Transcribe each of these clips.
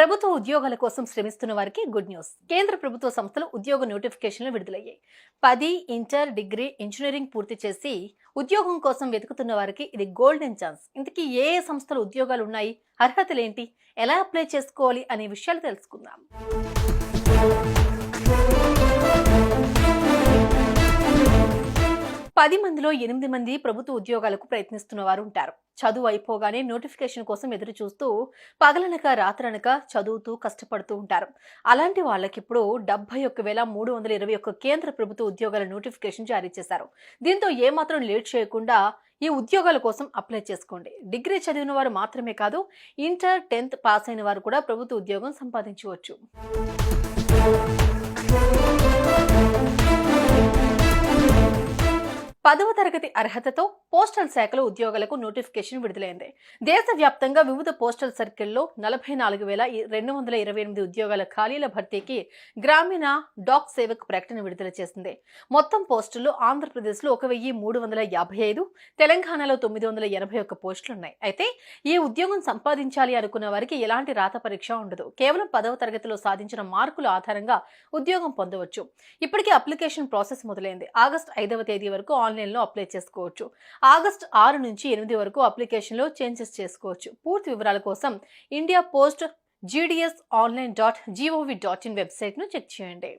ప్రభుత్వ ఉద్యోగాల కోసం శ్రమిస్తున్న వారికి గుడ్ న్యూస్. కేంద్ర ప్రభుత్వ సంస్థలు ఉద్యోగ నోటిఫికేషన్లు విడుదలయ్యాయి. పది ఇంటర్ డిగ్రీ ఇంజనీరింగ్ పూర్తి చేసి ఉద్యోగం కోసం వెతుకుతున్న వారికి ఇది గోల్డెన్ ఛాన్స్. ఇంతకీ ఏ ఏ సంస్థలు ఉద్యోగాలు ఉన్నాయి? అర్హతలు ఏంటి ఎలా అప్లై చేసుకోవాలి? అనే విషయాలు తెలుసుకుందాం. పది మందిలో ఎనిమిది మంది ప్రభుత్వ ఉద్యోగాలకు ప్రయత్నిస్తున్న వారు ఉంటారు. చదువు అయిపోగానే నోటిఫికేషన్ కోసం ఎదురు చూస్తూ పగలనక రాత్రనక చదువుతూ కష్టపడుతూ ఉంటారు. అలాంటి వాళ్ళకి ఇప్పుడు డెబ్బై ఒక్క వేల మూడు వందల ఇరవై ఒక్క కేంద్ర ప్రభుత్వ ఉద్యోగాల నోటిఫికేషన్ జారీ చేశారు. దీంతో ఏమాత్రం లేట్ చేయకుండా ఈ ఉద్యోగాల కోసం అప్లై చేసుకోండి. డిగ్రీ చదివిన వారు మాత్రమే కాదు ఇంటర్ టెన్త్ పాస్ అయిన వారు కూడా ప్రభుత్వ ఉద్యోగం సంపాదించవచ్చు. పదవ తరగతి అర్హతతో పోస్టల్ శాఖలో ఉద్యోగాలకు నోటిఫికేషన్ విడుదలైంది. దేశవ్యాప్తంగా వివిధ పోస్టల్ సర్కిల్లో నలభై నాలుగు వేల రెండు వందల ఇరవై ఎనిమిది ఉద్యోగాల ఖాళీల భర్తీకి గ్రామీణ డాక్ సేవక్ ప్రకటన విడుదల చేసింది. మొత్తం పోస్టులు ఆంధ్రప్రదేశ్లో ఒక వెయ్యి మూడు వందల యాభై ఐదు తెలంగాణలో తొమ్మిది వందల ఎనభై ఒక్క పోస్టులు ఉన్నాయి అయితే ఈ ఉద్యోగం సంపాదించాలి అనుకున్న వారికి ఎలాంటి రాత పరీక్ష ఉండదు. కేవలం పదవ తరగతిలో సాధించిన మార్కుల ఆధారంగా ఉద్యోగం పొందవచ్చు. ఇప్పటికే అప్లికేషన్ ప్రాసెస్ మొదలైంది. ఆగస్టు ఐదవ తేదీ వరకు ఆన్లైన్ ఆన్లైన్లో అప్లై చేసుకోవచ్చు. ఆగస్టు ఆరు నుంచి ఎనిమిది వరకు అప్లికేషన్లో చేంజెస్ చేసుకోవచ్చు. పూర్తి వివరాల కోసం India post GDS online dot gov dot in వెబ్సైట్ను చెక్ చేయండి.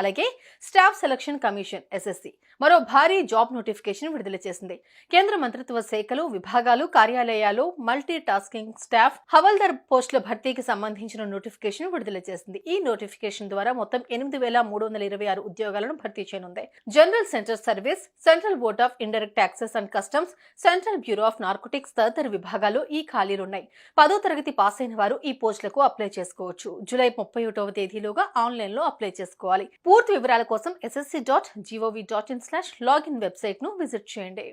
అలాగే స్టాఫ్ సెలక్షన్ కమిషన్ ఎస్ఎస్సి. మరో భారీ జాబ్ నోటిఫికేషన్ విడుదల చేసింది. కేంద్ర మంత్రిత్వ శాఖలు విభాగాలు కార్యాలయాలు మల్టీ టాస్కింగ్ స్టాఫ్ హవల్దార్ పోస్టుల భర్తీకి సంబంధించిన నోటిఫికేషన్ విడుదల చేసింది. ఈ నోటిఫికేషన్ ద్వారా మొత్తం ఎనిమిది వేల మూడు వందల ఇరవై ఆరు ఉద్యోగాలను భర్తీ చేయనుంది. General center service central board of indirect taxes and customs central bureau of narcotics తదితర విభాగాలు ఈ ఖాళీలున్నాయి. పదో తరగతి పాస్ అయిన వారు ఈ పోస్టులకు అప్లై చేసుకోవచ్చు. జూలై ముప్పై ఒకటవ తేదీలోగా ఆన్లైన్లో అప్లై చేసుకోవాలి. పూర్తి వివరాల కోసం SSC dot gov dot in slash login వెబ్సైట్ను విజిట్ చేయండి.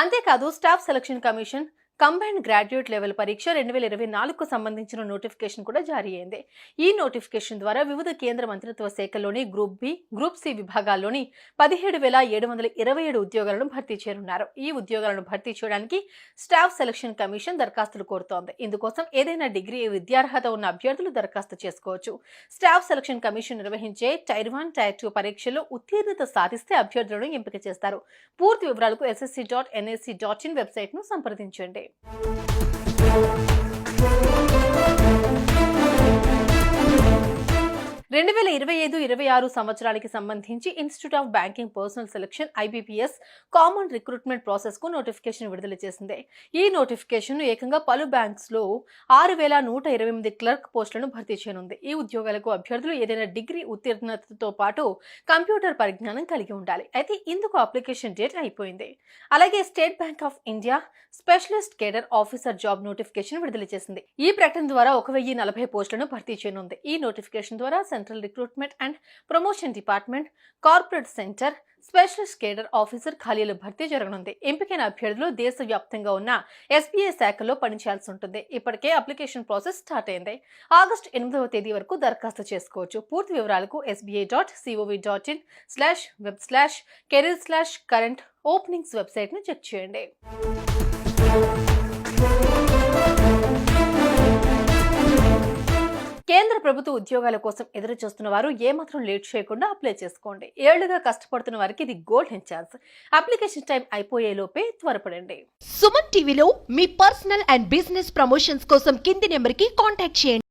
అంతేకాదు staff selection commission combined graduate level పరీక్ష రెండు వేల ఇరవై నాలుగుకు సంబంధించిన నోటిఫికేషన్ కూడా జారీ అయింది. ఈ నోటిఫికేషన్ ద్వారా వివిధ కేంద్ర మంత్రిత్వ శాఖలోని గ్రూప్ బి గ్రూప్ సి విభాగాల్లోని పదిహేడు వేల ఏడు వందల ఇరవై ఏడు ఉద్యోగాలను భర్తీ చేయనున్నారు ఈ ఉద్యోగాలను భర్తీ చేయడానికి స్టాఫ్ సెలక్షన్ కమిషన్ దరఖాస్తులు కోరుతోంది. ఇందుకోసం ఏదైనా డిగ్రీ విద్యార్హత ఉన్న అభ్యర్థులు దరఖాస్తు చేసుకోవచ్చు. స్టాఫ్ సెలక్షన్ కమిషన్ నిర్వహించే టైర్ వన్ టైర్ టూ పరీక్షలో ఉత్తీర్ణత సాధిస్తే అభ్యర్థులను ఎంపిక చేస్తారు. పూర్తి వివరాలకు SSC dot NSC dot in వెబ్సైట్ను సంప్రదించండి. సంప్రదించండి రెండు వేల ఇరవై ఐదు ఇరవై ఆరు సంవత్సరానికి సంబంధించి institute of banking personnel selection IBPS common recruitment ప్రాసెస్కు notification విడుదల చేసింది. ఈ నోటిఫికేషన్ ఏకంగా పలు బ్యాంక్స్లో ఆరు వేల నూట ఇరవై ఎనిమిది క్లర్క్ పోస్టులను భర్తీ చేయనుంది. ఈ ఉద్యోగాలకు అభ్యర్థులు ఏదైనా డిగ్రీ ఉత్తీర్ణతతో పాటు కంప్యూటర్ పరిజ్ఞానం కలిగి ఉండాలి. అయితే ఇందుకు అప్లికేషన్ డేట్ అయిపోయింది. అలాగే State Bank of India specialist cadre officer job notification విడుదల చేసింది. ఈ ప్రకటన ద్వారా ఒక వెయ్యి నలభై పోస్టులను భర్తీ చేయనుంది. ఈ నోటిఫికేషన్ ద్వారా central recruitment and promotion department corporate center specialist cadre officer ఖాళీల భర్తీ జరగనుంది. ఎంపికైన అభ్యర్థులు దేశవ్యాప్తంగా ఉన్న ఎస్బీఐ శాఖలో పనిచేయాల్సి ఉంటుంది. ఇప్పటికే అప్లికేషన్ ప్రాసెస్ స్టార్ట్ అయింది. ఆగస్టు ఎనిమిదవ తేదీ వరకు దరఖాస్తు చేసుకోవచ్చు. పూర్తి వివరాలకు SBI dot COV dot in slash web slash career slash current openings వెబ్సైట్ను చెక్ చేయండి. ప్రభుత్వ ఉద్యోగాల కోసం ఎదురు చూస్తున్న వారు ఏమాత్రం లేట్ చేయకుండా అప్లై చేసుకోండి. ఏళ్ళుగా కష్టపడుతున్న వారికి ఇది గోల్డెన్ ఛాన్స్. అప్లికేషన్ టైం అయిపోయే లోపే త్వరపడండి. సుమన్ టీవీలో మీ పర్సనల్ అండ్ బిజినెస్ ప్రమోషన్స్ కోసం కింది నెంబర్కి కాంటాక్ట్ చేయండి.